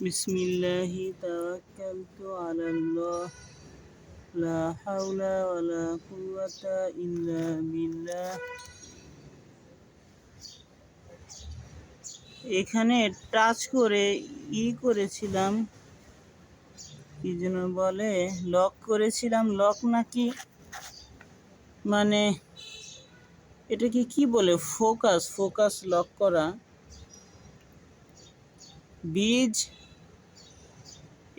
بسم الله توكلت على الله لا حول ولا قوة إلا بالله এখানে টাচ করে ই করেছিলাম কি যেন বলে লক করেছিলাম লক নাকি মানে এটাকে কি বলে ফোকাস ফোকাস লক করা বীজ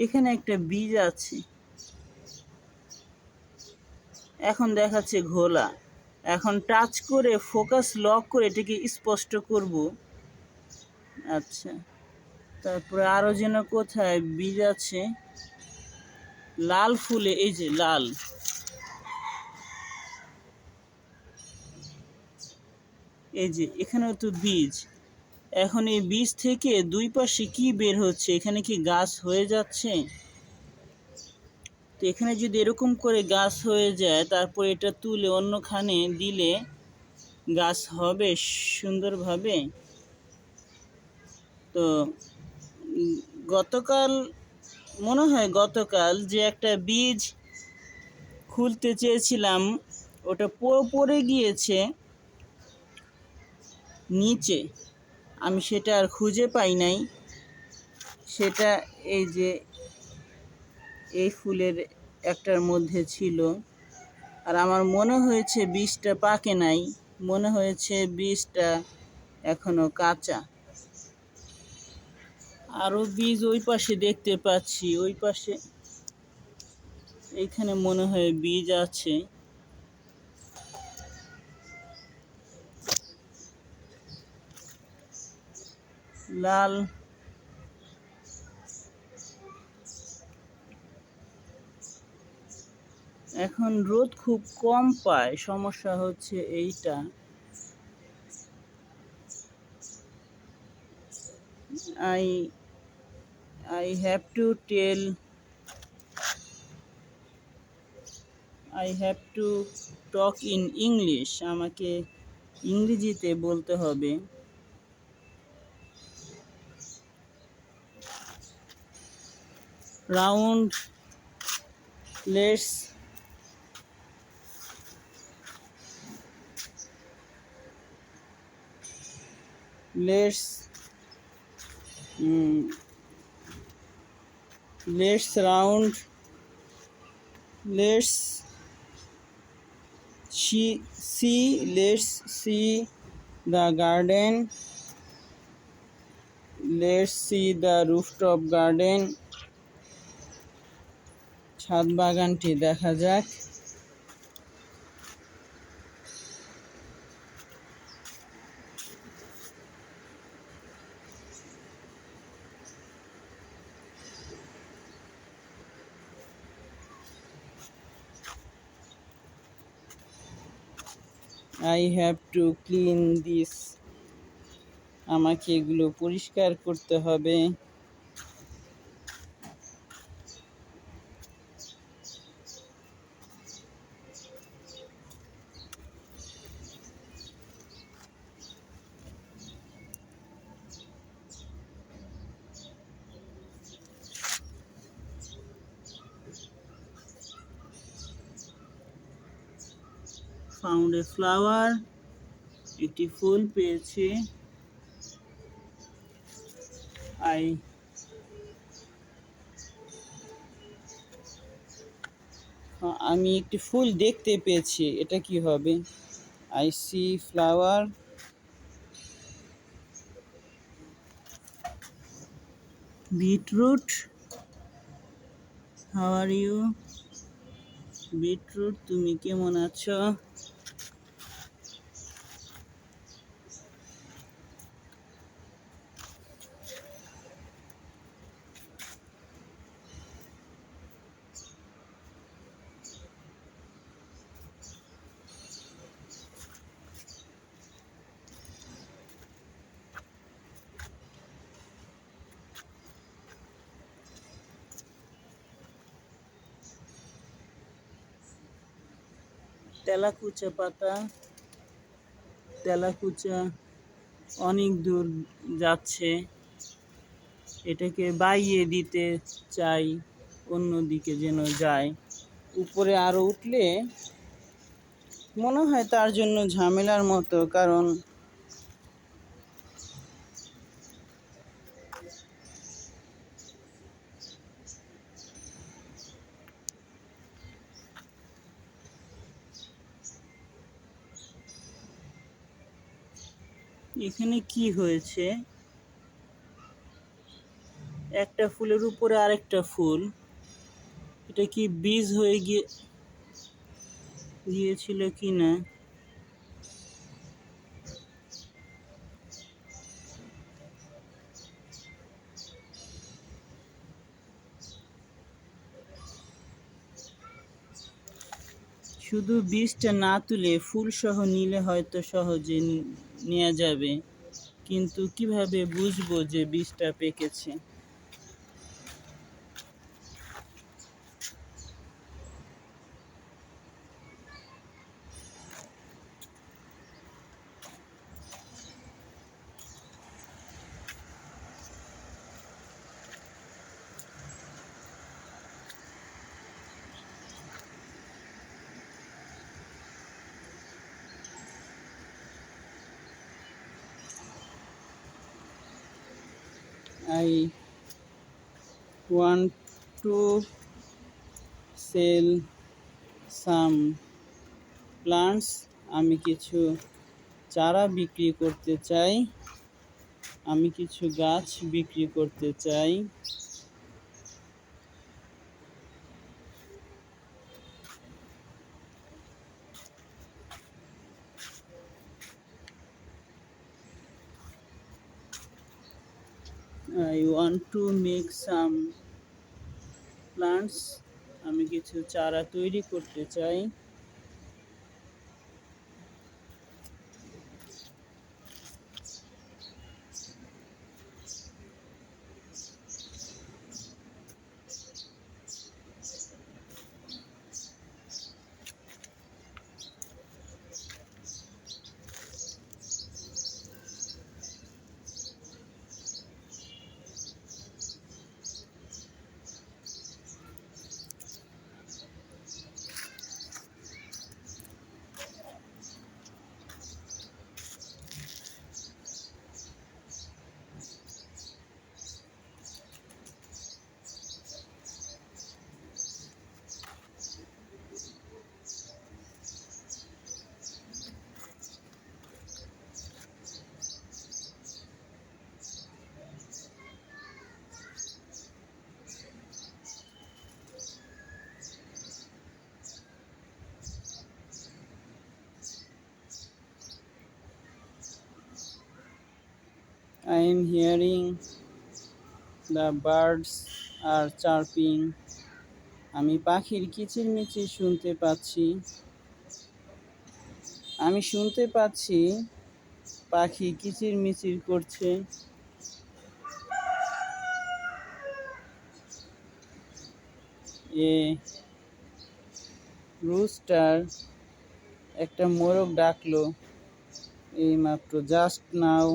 এখানে একটা বীজ আছে। এখন দেখাচ্ছে ঘোলা। এখন টাচ করে ফোকাস লক করে এটাকে স্পষ্ট করব। আচ্ছা। তারপরে আরও যেন কোথায় বীজ আছে? লাল ফুলে, এই যে লাল। এই যে, এখানেও তো বীজ। এখন এই বীজ থেকে দুই পাশে কি বের হচ্ছে? এখানে কি গাছ হয়ে যাচ্ছে? তো এখানে যদি এরকম করে গাছ হয়ে যায়, তারপর এটা তুলে অন্যখানে দিলে গাছ হবে সুন্দরভাবে। তো গতকাল, মনে হয় গতকাল যে একটা বীজ খুলতে চেয়েছিলাম, ওটা পড়ে গিয়েছে নিচে। আমি সেটা আর খুঁজে পাই নাই। সেটা এই যে এই ফুলের একটার মধ্যে ছিল। আর আমার মনে হয়েছে বীজটা পাকে নাই। মনে হয়েছে বীজটা এখনও কাঁচা। আরও বীজ ওই পাশে দেখতে পাচ্ছি। ওই পাশে এইখানে মনে হয় বীজ আছে। লাল। এখন রোদ খুব কম পায়, সমস্যা হচ্ছে এইটা। I I have to tell I have to talk in English আমাকে ইংরেজিতে বলতে হবে। Round let's let's hmm. Let's round. Let's she, see let's see, the garden. Let's see, the rooftop garden. ছাদ বাগানটি দেখা যাক। I have to clean this আমাকে এগুলো পরিষ্কার করতে হবে। ফাউন্ড এ ফ্লাওয়ার একটি ফুল পেয়েছি। আই আমি একটি ফুল দেখতে পেয়েছি। এটা কি হবে? I see flower beetroot how are you beetroot তুমি কেমন আছো? তেলাকুচা পাতা, তেলাকুচা অনেক দূর যাচ্ছে। এটাকে বাইয়ে দিতে চাই, অন্যদিকে যেন যায়। উপরে আরও উঠলে মনে হয় তার জন্য ঝামেলার মতো, কারণ এখানে কি হয়েছে? একটা ফুলের উপরে আরেকটা ফুল। এটা কি বীজ হয়ে গিয়ে, গিয়েছিল কি না? শুধু বীজটা না তুলে ফুল সহ নিলে হয়তো সহজে নেওয়া যাবে। কিন্তু কীভাবে বুঝব যে বীজটা পেকেছে? I want to sell some plants. আমি কিছু চারা বিক্রি করতে চাই। আমি কিছু গাছ বিক্রি করতে চাই। I want to make some plants আমি কিছু চারা তৈরি করতে চাই। I am hearing the birds are chirping. আমি পাখির কিচিরমিচির শুনতে পাচ্ছি। আমি শুনতে পাচ্ছি পাখি কিচিরমিচির করছে। এ রুস্টার একটা মোরগ ডাকলো। এই মাত্র জাস্ট নাও